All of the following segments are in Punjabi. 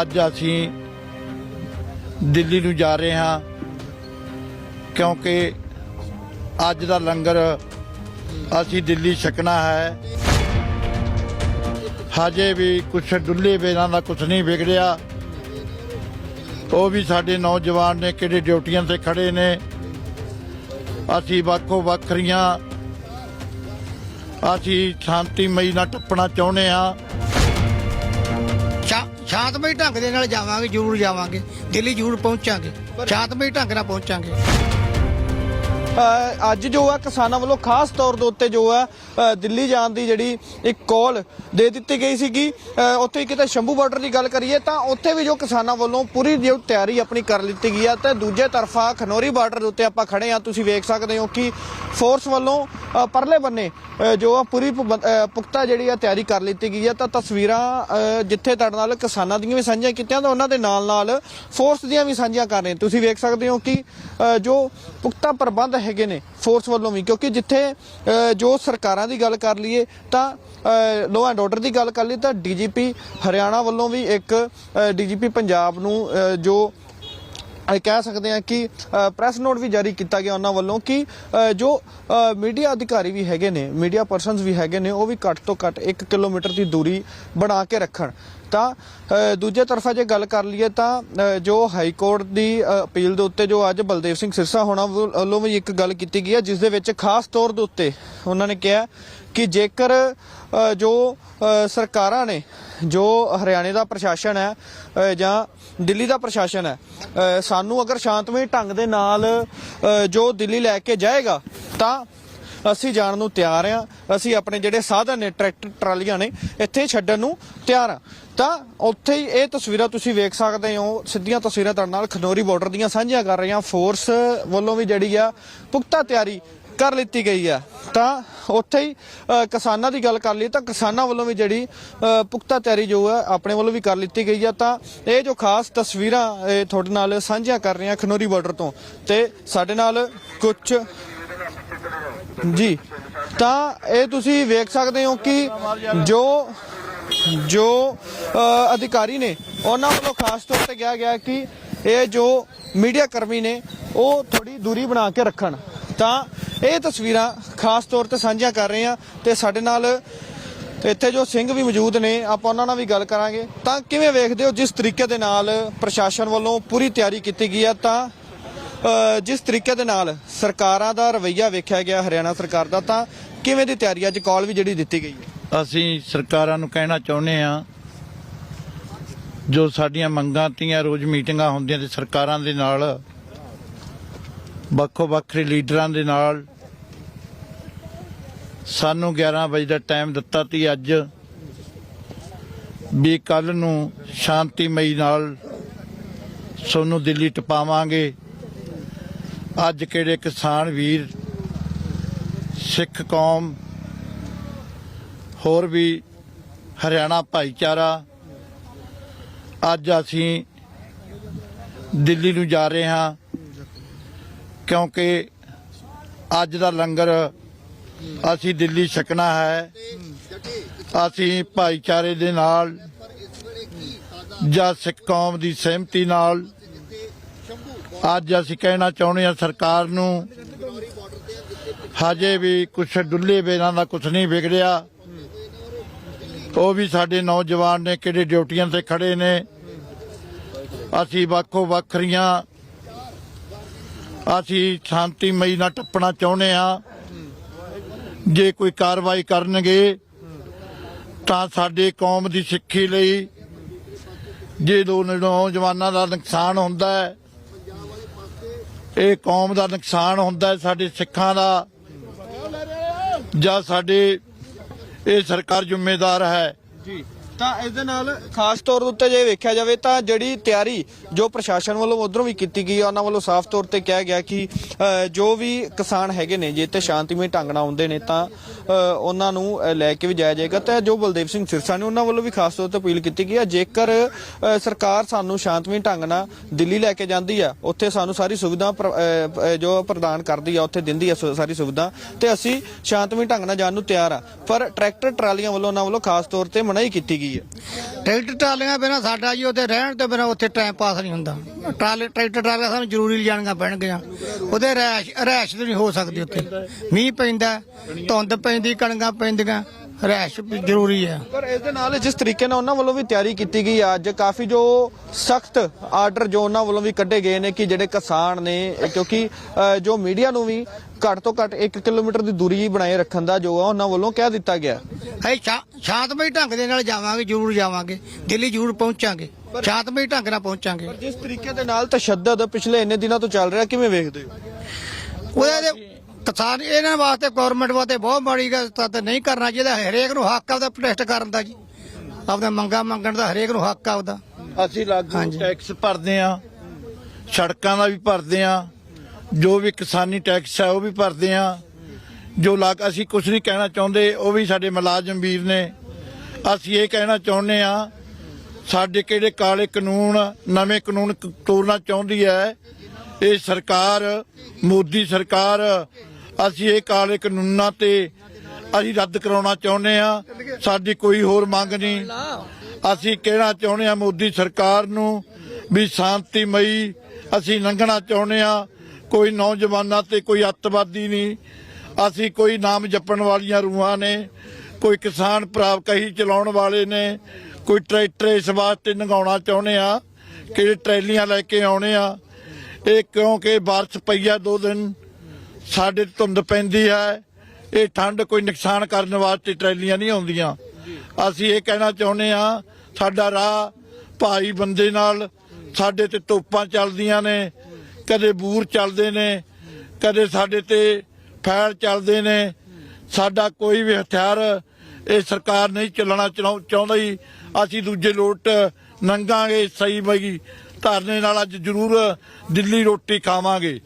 ਅੱਜ ਅਸੀਂ ਦਿੱਲੀ ਨੂੰ ਜਾ ਰਹੇ ਹਾਂ ਕਿਉਂਕਿ ਅੱਜ ਦਾ ਲੰਗਰ ਅਸੀਂ ਦਿੱਲੀ ਛਕਣਾ ਹੈ। ਹਜੇ ਵੀ ਕੁਛ ਡੁੱਲੇ ਵੇਰਾਂ ਦਾ ਕੁਛ ਨਹੀਂ ਵਿਗੜਿਆ। ਉਹ ਵੀ ਸਾਡੇ ਨੌਜਵਾਨ ਨੇ ਕਿਹੜੇ ਡਿਊਟੀਆਂ ਤੇ ਖੜੇ ਨੇ। ਅਸੀਂ ਵੱਖੋ ਵੱਖਰੀਆਂ ਅਸੀਂ ਸ਼ਾਂਤੀਮਈ ਨਾਲ ਟੱਪਣਾ ਚਾਹੁੰਦੇ ਹਾਂ। ਸ਼ਾਂਤਮਈ ਢੰਗ ਦੇ ਨਾਲ ਜਾਵਾਂਗੇ ਜ਼ਰੂਰ ਜਾਵਾਂਗੇ ਦਿੱਲੀ ਜ਼ਰੂਰ ਪਹੁੰਚਾਂਗੇ ਸ਼ਾਂਤਮਈ ਢੰਗ ਨਾਲ ਪਹੁੰਚਾਂਗੇ। ਅੱਜ ਜੋ ਹੈ ਕਿਸਾਨਾਂ ਵੱਲੋਂ ਖਾਸ ਤੌਰ ਦੇ ਉੱਤੇ ਜੋ ਹੈ ਦਿੱਲੀ ਜਾਣ ਦੀ ਜਿਹੜੀ ਇੱਕ ਕਾਲ ਦੇ ਦਿੱਤੀ ਗਈ ਸੀਗੀ। ਉੱਥੇ ਹੀ ਕਿਤੇ ਸ਼ੰਭੂ ਬਾਰਡਰ ਦੀ ਗੱਲ ਕਰੀਏ ਤਾਂ ਉੱਥੇ ਵੀ ਜੋ ਕਿਸਾਨਾਂ ਵੱਲੋਂ ਪੂਰੀ ਜੋ ਤਿਆਰੀ ਆਪਣੀ ਕਰ ਲਿੱਤੀ ਗਈ ਹੈ ਤੇ ਦੂਜੇ ਤਰਫਾ ਖਨੋਰੀ ਬਾਰਡਰ ਦੇ ਉੱਤੇ ਆਪਾਂ ਖੜੇ ਆ। ਤੁਸੀਂ ਵੇਖ ਸਕਦੇ ਹੋ ਕਿ ਫੋਰਸ ਵੱਲੋਂ ਪਰਲੇ ਬੰਨੇ ਜੋ ਆ ਪੂਰੀ ਪੁਖਤਾ ਜਿਹੜੀ ਆ ਤਿਆਰੀ ਕਰ ਲਿੱਤੀ ਗਈ ਹੈ ਤਾਂ ਤਸਵੀਰਾਂ ਜਿੱਥੇ ਤੁਹਾਡੇ ਨਾਲ ਕਿਸਾਨਾਂ ਦੀਆਂ ਵੀ ਸਾਂਝੀਆਂ ਕੀਤੀਆਂ ਤਾਂ ਉਹਨਾਂ ਦੇ ਨਾਲ ਨਾਲ ਫੋਰਸ ਦੀਆਂ ਵੀ ਸਾਂਝੀਆਂ ਕਰ ਰਹੇ ਤੁਸੀਂ ਵੇਖ ਸਕਦੇ ਹੋ ਕਿ ਜੋ ਪੁਖਤਾ ਪ੍ਰਬੰਧ ਹੈਗੇ ਨੇ ਫੋਰਸ ਵੱਲੋਂ ਵੀ, ਕਿਉਂਕਿ ਜਿੱਥੇ ਜੋ ਸਰਕਾਰਾਂ ਦੀ ਗੱਲ ਕਰ ਲਈਏ ਤਾਂ ਲੋ ਐਂਡ ਆਰਡਰ ਦੀ ਗੱਲ ਕਰ ਲਈ ਤਾਂ ਡੀਜੀਪੀ ਹਰਿਆਣਾ ਵੱਲੋਂ ਵੀ ਇੱਕ ਡੀਜੀਪੀ ਪੰਜਾਬ ਨੂੰ ਜੋ ਕਹਿ ਸਕਦੇ ਹਾਂ ਕਿ ਪ੍ਰੈਸ ਨੋਟ ਵੀ ਜਾਰੀ ਕੀਤਾ ਗਿਆ ਉਹਨਾਂ ਵੱਲੋਂ ਕਿ ਜੋ ਮੀਡੀਆ ਅਧਿਕਾਰੀ ਵੀ ਹੈਗੇ ਨੇ ਮੀਡੀਆ ਪਰਸਨਸ ਵੀ ਹੈਗੇ ਨੇ, ਉਹ ਵੀ ਘੱਟ ਤੋਂ ਘੱਟ 1 ਕਿਲੋਮੀਟਰ ਦੀ ਦੂਰੀ ਬਣਾ ਕੇ ਰੱਖਣ। ਤਾਂ ਦੂਜੇ ਤਰਫਾ ਜੇ ਗੱਲ ਕਰ ਲਈਏ ਤਾਂ ਜੋ ਹਾਈ ਕੋਰਟ ਦੀ ਅਪੀਲ ਦੇ ਉੱਤੇ ਜੋ ਅੱਜ ਬਲਦੇਵ ਸਿੰਘ ਸਿਰਸਾ ਹੋਣਾ ਵੱਲੋਂ ਵੀ ਇੱਕ ਗੱਲ ਕੀਤੀ ਗਈ ਹੈ, ਜਿਸ ਦੇ ਵਿੱਚ ਖਾਸ ਤੌਰ ਦੇ ਉੱਤੇ ਉਹਨਾਂ ਨੇ ਕਿਹਾ ਕਿ ਜੇਕਰ ਜੋ ਸਰਕਾਰਾਂ ਨੇ, ਜੋ ਹਰਿਆਣੇ ਦਾ ਪ੍ਰਸ਼ਾਸਨ ਹੈ ਜਾਂ ਦਿੱਲੀ ਦਾ ਪ੍ਰਸ਼ਾਸਨ ਹੈ ਸਾਨੂੰ ਅਗਰ ਸ਼ਾਂਤਮਈ ਢੰਗ ਦੇ ਨਾਲ ਜੋ ਦਿੱਲੀ ਲੈ ਕੇ ਜਾਏਗਾ, ਤਾਂ ਅਸੀਂ ਜਾਣ ਨੂੰ ਤਿਆਰ ਆ ਅਸੀਂ ਆਪਣੇ ਜਿਹੜੇ ਸਾਧਨ ਨੇ ਟਰੈਕਟਰ ਟਰਾਲੀਆਂ ਨੇ, ਇੱਥੇ ਛੱਡਣ ਨੂੰ ਤਿਆਰ ਆ ਤਾਂ ਉੱਥੇ ਹੀ ਇਹ ਤਸਵੀਰਾਂ ਤੁਸੀਂ ਵੇਖ ਸਕਦੇ ਹੋ। ਸਿੱਧੀਆਂ ਤਸਵੀਰਾਂ ਤੁਹਾਡੇ ਨਾਲ ਖਨੋਰੀ ਬਾਰਡਰ ਦੀਆਂ ਸਾਂਝੀਆਂ ਕਰ ਰਹੇ ਹਾਂ। ਫੋਰਸ ਵੱਲੋਂ ਵੀ ਜਿਹੜੀ ਆ ਪੁਖਤਾ ਤਿਆਰੀ ਕਰ ਲਿੱਤੀ ਗਈ ਹੈ। ਤਾਂ ਉੱਥੇ ਹੀ ਕਿਸਾਨਾਂ ਦੀ ਗੱਲ ਕਰ ਲਈ ਤਾਂ ਕਿਸਾਨਾਂ ਵੱਲੋਂ ਵੀ ਜਿਹੜੀ ਪੁਖਤਾ ਤਿਆਰੀ ਜੋ ਹੈ, ਆਪਣੇ ਵੱਲੋਂ ਵੀ ਕਰ ਲਿੱਤੀ ਗਈ ਹੈ। ਤਾਂ ਇਹ ਜੋ ਖਾਸ ਤਸਵੀਰਾਂ, ਇਹ ਤੁਹਾਡੇ ਨਾਲ ਸਾਂਝੀਆਂ ਕਰ ਰਹੇ ਹਾਂ ਖਨੋਰੀ ਬਾਰਡਰ ਤੋਂ। ਤੇ ਸਾਡੇ ਨਾਲ ਕੁਝ ਜੀ, ਤਾਂ ਇਹ ਤੁਸੀਂ ਵੇਖ ਸਕਦੇ ਹੋ ਕਿ ਜੋ ਜੋ ਅਧਿਕਾਰੀ ਨੇ, ਉਹਨਾਂ ਵੱਲੋਂ ਖਾਸ ਤੌਰ ਤੇ ਕਿਹਾ ਗਿਆ ਕਿ ਇਹ ਜੋ ਮੀਡੀਆ ਕਰਮੀ ਨੇ, ਉਹ ਥੋੜੀ ਦੂਰੀ ਬਣਾ ਕੇ ਰੱਖਣ। ਤਾਂ ਇਹ ਤਸਵੀਰਾਂ ਖਾਸ ਤੌਰ ਤੇ ਸਾਂਝੀਆਂ ਕਰ ਰਹੇ ਹਾਂ ਤੇ ਸਾਡੇ ਨਾਲ ਇੱਥੇ ਜੋ ਸਿੰਘ ਵੀ ਮੌਜੂਦ ਨੇ, ਆਪਾਂ ਉਹਨਾਂ ਨਾਲ ਵੀ ਗੱਲ ਕਰਾਂਗੇ। ਤਾਂ ਕਿਵੇਂ ਵੇਖਦੇ ਹੋ ਜਿਸ ਤਰੀਕੇ ਦੇ ਨਾਲ ਪ੍ਰਸ਼ਾਸਨ ਵੱਲੋਂ ਪੂਰੀ ਤਿਆਰੀ ਕੀਤੀ ਗਈ ਹੈ? ਤਾਂ ਜਿਸ ਤਰੀਕੇ ਦੇ ਨਾਲ ਸਰਕਾਰਾਂ ਦਾ ਰਵੱਈਆ ਵੇਖਿਆ ਗਿਆ, ਹਰਿਆਣਾ ਸਰਕਾਰ ਦਾ, ਤਾਂ ਕਿਵੇਂ ਦੀ ਤਿਆਰੀ ਅੱਜ ਕਾਲ ਵੀ ਜਿਹੜੀ ਦਿੱਤੀ ਗਈ ਹੈ? ਅਸੀਂ ਸਰਕਾਰਾਂ ਨੂੰ ਕਹਿਣਾ ਚਾਹੁੰਦੇ ਹਾਂ, ਜੋ ਸਾਡੀਆਂ ਮੰਗਾਂ ਤੀਆਂ ਰੋਜ਼ ਮੀਟਿੰਗਾਂ ਹੁੰਦੀਆਂ ਤੇ ਸਰਕਾਰਾਂ ਦੇ ਨਾਲ ਵੱਖੋ ਵੱਖਰੇ ਲੀਡਰਾਂ ਦੇ ਨਾਲ ਸਾਨੂੰ 11 ਵਜੇ ਦਾ ਟਾਈਮ ਦਿੱਤਾ ਤੀ ਅੱਜ ਵੀ ਕੱਲ ਨੂੰ ਸ਼ਾਂਤੀਮਈ ਨਾਲ ਸੋਨੂੰ ਦਿੱਲੀ ਟਪਾਵਾਂਗੇ। ਅੱਜ ਕਿਹੜੇ ਕਿਸਾਨ ਵੀਰ, ਸਿੱਖ ਕੌਮ, ਹੋਰ ਵੀ ਹਰਿਆਣਾ ਭਾਈਚਾਰਾ, ਅੱਜ ਅਸੀਂ ਦਿੱਲੀ ਨੂੰ ਜਾ ਰਹੇ ਹਾਂ। ਕਿਉਂਕਿ ਅੱਜ ਦਾ ਲੰਗਰ ਅਸੀਂ ਦਿੱਲੀ ਛਕਣਾ ਹੈ। ਅਸੀਂ ਭਾਈਚਾਰੇ ਦੇ ਨਾਲ ਜਾਂ ਸਿੱਖ ਕੌਮ ਦੀ ਸਹਿਮਤੀ ਨਾਲ ਅੱਜ ਅਸੀਂ ਕਹਿਣਾ ਚਾਹੁੰਦੇ ਹਾਂ ਸਰਕਾਰ ਨੂੰ ਹਜੇ ਵੀ ਕੁਛ ਡੁੱਲੇ ਬੇਰਾਂ ਦਾ ਕੁਛ ਨਹੀਂ ਵਿਗੜਿਆ। ਉਹ ਵੀ ਸਾਡੇ ਨੌਜਵਾਨ ਨੇ ਕਿਹੜੇ ਡਿਊਟੀਆਂ ਤੇ ਖੜੇ ਨੇ। ਅਸੀਂ ਵੱਖੋ ਵੱਖਰੀਆਂ ਅਸੀਂ ਸ਼ਾਂਤੀਮਈ ਨਾਲ ਟੱਪਣਾ ਚਾਹੁੰਦੇ ਹਾਂ। ਜੇ ਕੋਈ ਕਾਰਵਾਈ ਕਰਨਗੇ, ਤਾਂ ਸਾਡੇ ਕੌਮ ਦੀ ਸਿੱਖੀ ਲਈ ਜੇ ਦੋ ਨੌਜਵਾਨਾਂ ਦਾ ਨੁਕਸਾਨ ਹੁੰਦਾ ਹੈ, ਇਹ ਕੌਮ ਦਾ ਨੁਕਸਾਨ ਹੁੰਦਾ ਹੈ ਸਾਡੇ ਸਿੱਖਾਂ ਦਾ ਜਾਂ ਸਾਡੇ ਇਹ ਸਰਕਾਰ ਜ਼ਿੰਮੇਦਾਰ ਹੈ। ਜੀ। ਤਾਂ ਇਸ ਦੇ ਨਾਲ ਖਾਸ ਤੌਰ ਉੱਤੇ ਜੇ ਵੇਖਿਆ ਜਾਵੇ ਤਾਂ ਜਿਹੜੀ ਤਿਆਰੀ ਜੋ ਪ੍ਰਸ਼ਾਸਨ ਵੱਲੋਂ ਉਧਰੋਂ ਵੀ ਕੀਤੀ ਗਈ ਆ, ਉਹਨਾਂ ਵੱਲੋਂ ਸਾਫ਼ ਤੌਰ ਤੇ ਕਿਹਾ ਗਿਆ ਕਿ ਜੋ ਵੀ ਕਿਸਾਨ ਹੈਗੇ ਨੇ, ਜੇ ਤੇ ਸ਼ਾਂਤੀਮਈ ਢੰਗ ਨਾਲ ਆਉਂਦੇ ਨੇ ਤਾਂ ਉਹਨਾਂ ਨੂੰ ਲੈ ਕੇ ਵੀ ਜਾਇਆ ਜਾਏਗਾ। ਤੇ ਜੋ ਬਲਦੇਵ ਸਿੰਘ ਸਿਰਸਾ ਨੇ ਉਹਨਾਂ ਵੱਲੋਂ ਵੀ ਖਾਸ ਤੌਰ ਤੇ ਅਪੀਲ ਕੀਤੀ ਗਈ ਆ, ਜੇਕਰ ਸਰਕਾਰ ਸਾਨੂੰ ਸ਼ਾਂਤਮਈ ਢੰਗ ਨਾਲ ਦਿੱਲੀ ਲੈ ਕੇ ਜਾਂਦੀ ਆ, ਉੱਥੇ ਸਾਨੂੰ ਸਾਰੀ ਸੁਵਿਧਾ ਪ੍ਰ- ਜੋ ਪ੍ਰਦਾਨ ਕਰਦੀ ਆ, ਉੱਥੇ ਦਿੰਦੀ ਆ ਸ- ਸਾਰੀ ਸੁਵਿਧਾ, ਤੇ ਅਸੀਂ ਸ਼ਾਂਤਮਈ ਢੰਗ ਨਾਲ ਜਾਣ ਨੂੰ ਤਿਆਰ ਆ। ਪਰ ਟਰੈਕਟਰ ਟਰਾਲੀਆਂ ਵੱਲੋਂ ਉਹਨਾਂ ਵੱਲੋਂ ਖਾਸ ਤੌਰ ਤੇ ਮਨਾਹੀ ਕੀਤੀ ਗਈ ਗਈ ਹੈ ਟਰੈਕਟਰ ਟਰਾਲੀਆਂ ਬਿਨਾ ਸਾਡਾ ਜੀ ਉੱਥੇ ਰਹਿਣ ਤੋਂ ਬਿਨਾ ਉੱਥੇ ਟਾਈਮ ਪਾਸ ਨਹੀਂ ਹੁੰਦਾ। ਟਰਾਲੇ ਟਰੈਕਟਰ ਟਰਾਲੀਆਂ ਸਾਨੂੰ ਜ਼ਰੂਰੀ ਲਿਜਾਣੀਆਂ ਪੈਣਗੀਆਂ। ਉਹਦੇ ਰੈਸ਼ ਰੈਸ਼ ਨਹੀਂ ਹੋ ਸਕਦੀ ਉੱਥੇ। ਮੀਂਹ ਪੈਂਦਾ, ਧੁੰਦ ਪੈਂਦੀ ਕਣੀਆਂ ਪੈਂਦੀਆਂ, ਰੈਸ਼ ਵੀ ਜ਼ਰੂਰੀ ਹੈ ਪਰ ਇਸ ਦੇ ਨਾਲ ਜਿਸ ਤਰੀਕੇ ਨਾਲ ਉਹਨਾਂ ਵੱਲੋਂ ਵੀ ਤਿਆਰੀ ਕੀਤੀ ਗਈ ਅੱਜ ਕਾਫੀ ਜੋ ਸਖਤ ਆਰਡਰ ਜੋ ਉਹਨਾਂ ਵੱਲੋਂ ਵੀ ਕੱਢੇ ਗਏ ਨੇ ਕਿ ਜਿਹੜੇ ਕਿਸਾਨ ਨੇ ਇਹ ਕਿਉਂਕਿ ਜੋ ਮੀਡੀਆ ਨੂੰ ਵੀ ਘੱਟ ਤੋਂ ਘੱਟ 1 ਕਿਲੋਮੀਟਰ ਦੀ ਦੂਰੀ ਬਣਾਏ ਰੱਖਣ ਦਾ ਜੋ ਆ ਉਹਨਾਂ ਵੱਲੋਂ ਕਹਿ ਦਿੱਤਾ ਗਿਆ। ਅਸੀਂ ਸ਼ਾ- ਸ਼ਾਂਤਮਈ ਢੰਗ ਦੇ ਨਾਲ ਜਾਵਾਂਗੇ ਜ਼ਰੂਰ ਜਾਵਾਂਗੇ। ਦਿੱਲੀ ਜ਼ਰੂਰ ਪਹੁੰਚਾਂਗੇ। ਸ਼ਾਂਤਮਈ ਢੰਗ ਨਾਲ ਪਹੁੰਚਾਂਗੇ। ਪਰ ਜਿਸ ਤਰੀਕੇ ਦੇ ਨਾਲ ਤਸ਼ੱਦਦ ਪਿਛਲੇ ਇੰਨੇ ਦਿਨਾਂ ਤੋਂ ਚੱਲ ਰਿਹਾ ਕਿਵੇਂ ਵੇਖਦੇ ਹੋ? ਉਹਦੇ ਦੇ ਕਿਸਾਨ ਇਹਨਾਂ ਵਾਸਤੇ ਗਵਰਨਮੈਂਟ ਵਾਸਤੇ ਬਹੁਤ ਮਾੜੀ ਗੱਲ ਤਾਂ ਤੇ ਨਹੀਂ ਕਰਨਾ ਚਾਹੀਦਾ। ਹਰੇਕ ਨੂੰ ਹੱਕ ਆ ਉਹਦਾ ਪ੍ਰੋਟੈਸਟ ਕਰਨ ਦਾ ਜੀ। ਆਪਦਾ ਮੰਗਾ ਮੰਗਣ ਦਾ ਹਰੇਕ ਨੂੰ ਹੱਕ ਆ ਉਹਦਾ ਅਸੀਂ ਲਾਗੂ। ਟੈਕਸ ਭਰਦੇ ਆ ਸੜਕਾਂ ਦਾ ਵੀ ਭਰਦੇ ਆ ਜੋ ਵੀ ਕਿਸਾਨੀ ਟੈਕਸ ਹੈ ਉਹ ਵੀ ਭਰਦੇ ਆ। ਜੋ ਲੱਗ, ਅਸੀਂ ਕੁਝ ਨਹੀਂ ਕਹਿਣਾ ਚਾਹੁੰਦੇ, ਉਹ ਵੀ ਸਾਡੇ ਮੁਲਾਜ਼ਮ ਵੀਰ ਨੇ। ਅਸੀਂ ਇਹ ਕਹਿਣਾ ਚਾਹੁੰਦੇ ਆ, ਸਾਡੇ ਕਿਹੜੇ ਕਾਲੇ ਕਾਨੂੰਨ, ਨਵੇਂ ਕਾਨੂੰਨ ਕ- ਤੋੜਨਾ ਚਾਹੁੰਦੀ ਹੈ। ਇਹ ਸਰਕਾਰ, ਮੋਦੀ ਸਰਕਾਰ, ਅਸੀਂ ਇਹ ਕਾਲੇ ਕਾਨੂੰਨਾਂ ਤੇ ਅਸੀਂ ਰੱਦ ਕਰਾਉਣਾ ਚਾਹੁੰਦੇ ਆ। ਸਾਡੀ ਕੋਈ ਹੋਰ ਮੰਗ ਨਹੀਂ। ਅਸੀਂ ਕਹਿਣਾ ਚਾਹੁੰਦੇ ਆ ਮੋਦੀ ਸਰਕਾਰ ਨੂੰ ਵੀ ਸ਼ਾਂਤੀਮਈ ਅਸੀਂ ਲੰਘਣਾ ਚਾਹੁੰਦੇ ਆ। ਕੋਈ ਨੌਜਵਾਨਾਂ ਤੇ ਕੋਈ ਅੱਤਵਾਦੀ ਨਹੀਂ। ਅਸੀਂ ਕੋਈ ਨਾਮ ਜਪਣ ਵਾਲੀਆਂ ਰੂਹਾਂ ਨੇ, ਕੋਈ ਕਿਸਾਨ ਭਰਾ ਕਹੀ ਚਲਾਉਣ ਵਾਲੇ ਨੇ, ਕੋਈ ਟਰੈਕਟਰ ਇਸ ਵਾਸਤੇ ਨਗਾਉਣਾ ਚਾਹੁੰਦੇ ਆ ਕਿ ਟਰੈਲੀਆਂ ਲੈ ਕੇ ਆਉਣੇ ਆ ਇਹ ਕਿਉਂਕਿ ਬਾਰਿਸ਼ ਪਈ ਆ ਦੋ ਦਿਨ, ਸਾਡੇ ਧੁੰਦ ਪੈਂਦੀ ਹੈ, ਇਹ ਠੰਡ ਕੋਈ ਨੁਕਸਾਨ ਕਰਨ ਵਾਸਤੇ ਟਰੈਲੀਆਂ ਨਹੀਂ ਆਉਂਦੀਆਂ। ਅਸੀਂ ਇਹ ਕਹਿਣਾ ਚਾਹੁੰਦੇ ਆ ਸਾਡਾ ਰਾਹ ਭਾਈ ਬੰਦੇ ਨਾਲ, ਸਾਡੇ ਤੇ ਤੋਪਾਂ ਚੱਲਦੀਆਂ ਨੇ ਕਦੇ ਬੂਰ ਚੱਲਦੇ ਨੇ, ਕਦੇ ਸਾਡੇ ਤੇ ਫੈਲ ਚੱਲਦੇ ਨੇ। ਸਾਡਾ ਕੋਈ ਵੀ ਹਥਿਆਰ ਇਹ ਸਰਕਾਰ ਨਹੀਂ ਚੱਲਣਾ ਚਾਹੁੰਦਾ ਚਾਹੁੰਦੀ। ਅਸੀਂ ਦੂਜੇ ਲੋਟ ਨੰਗਾਂਗੇ, ਸਹੀ ਬਈ, ਧਰਨੇ ਨਾਲ ਅੱਜ ਜ਼ਰੂਰ ਦਿੱਲੀ ਰੋਟੀ ਖਾਵਾਂਗੇ।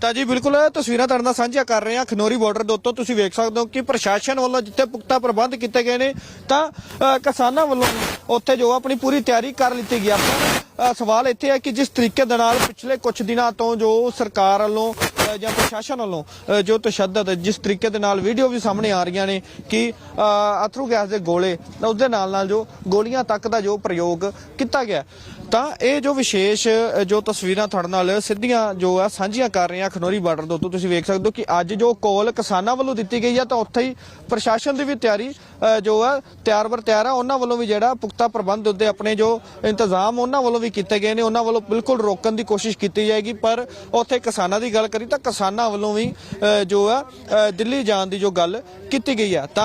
ਤਾਂ ਜੀ, ਬਿਲਕੁਲ, ਇਹ ਤਸਵੀਰਾਂ ਤੁਹਾਡੇ ਨਾਲ ਸਾਂਝੀਆਂ ਕਰ ਰਹੇ ਹਾਂ। ਖਨੋਰੀ ਬਾਰਡਰ ਦੇ ਉੱਤੋਂ ਤੁਸੀਂ ਵੇਖ ਸਕਦੇ ਹੋ ਕਿ ਪ੍ਰਸ਼ਾਸਨ ਵੱਲੋਂ ਜਿੱਥੇ ਪੁਖਤਾ ਪ੍ਰਬੰਧ ਕੀਤੇ ਗਏ ਨੇ, ਤਾਂ ਕਿਸਾਨਾਂ ਵੱਲੋਂ ਉੱਥੇ ਜੋ ਆਪਣੀ ਪੂਰੀ ਤਿਆਰੀ ਕਰ ਲਿੱਤੀ ਗਈ ਆ। ਸਵਾਲ ਇੱਥੇ ਹੈ ਕਿ ਜਿਸ ਤਰੀਕੇ ਦੇ ਨਾਲ ਪਿਛਲੇ ਕੁਝ ਦਿਨਾਂ ਤੋਂ ਜੋ ਸਰਕਾਰ ਵੱਲੋਂ ਜਾਂ ਪ੍ਰਸ਼ਾਸਨ ਵੱਲੋਂ ਜੋ ਤਸ਼ੱਦਦ, ਜਿਸ ਤਰੀਕੇ ਦੇ ਨਾਲ ਵੀਡੀਓ ਵੀ ਸਾਹਮਣੇ ਆ ਰਹੀਆਂ ਨੇ ਕਿ ਅਥਰੂ ਗੈਸ ਦੇ ਗੋਲੇ, ਤਾਂ ਉਸ ਦੇ ਨਾਲ ਨਾਲ ਜੋ ਗੋਲੀਆਂ ਤੱਕ ਦਾ ਜੋ ਪ੍ਰਯੋਗ ਕੀਤਾ ਗਿਆ। ਤਾਂ ਇਹ ਜੋ ਵਿਸ਼ੇਸ਼ ਜੋ ਤਸਵੀਰਾਂ ਤੁਹਾਡੇ ਨਾਲ ਸਿੱਧੀਆਂ ਜੋ ਆ, ਸਾਂਝੀਆਂ ਕਰ ਰਹੇ ਆ ਖਨੋਰੀ ਬਾਰਡਰ ਤੋਂ ਤੁਸੀਂ ਵੇਖ ਸਕਦੇ ਹੋ ਕਿ ਅੱਜ ਜੋ ਕੋਲ ਕਿਸਾਨਾਂ ਵੱਲੋਂ ਦਿੱਤੀ ਗਈ ਆ ਤਾਂ ਉੱਥੇ ਹੀ ਪ੍ਰਸ਼ਾਸਨ ਦੀ ਵੀ ਤਿਆਰੀ ਜੋ ਆ, ਤਿਆਰ ਬਰ ਤਿਆਰ ਆ। ਉਹਨਾਂ ਵੱਲੋਂ ਵੀ ਜਿਹੜਾ ਪੁਖਤਾ ਪ੍ਰਬੰਧ ਉੱਤੇ ਆਪਣੇ ਜੋ ਇੰਤਜ਼ਾਮ ਉਹਨਾਂ ਵੱਲੋਂ ਵੀ ਕੀਤੇ ਗਏ ਨੇ। ਉਹਨਾਂ ਵੱਲੋਂ ਬਿਲਕੁਲ ਰੋਕਣ ਦੀ ਕੋਸ਼ਿਸ਼ ਕੀਤੀ ਜਾਏਗੀ। ਪਰ ਉੱਥੇ ਕਿਸਾਨਾਂ ਦੀ ਗੱਲ ਕਰੀ ਤਾਂ ਕਿਸਾਨਾਂ ਵੱਲੋਂ ਵੀ ਜੋ ਆ ਦਿੱਲੀ ਜਾਣ ਦੀ ਜੋ ਗੱਲ ਕੀਤੀ ਗਈ ਆ। ਤਾਂ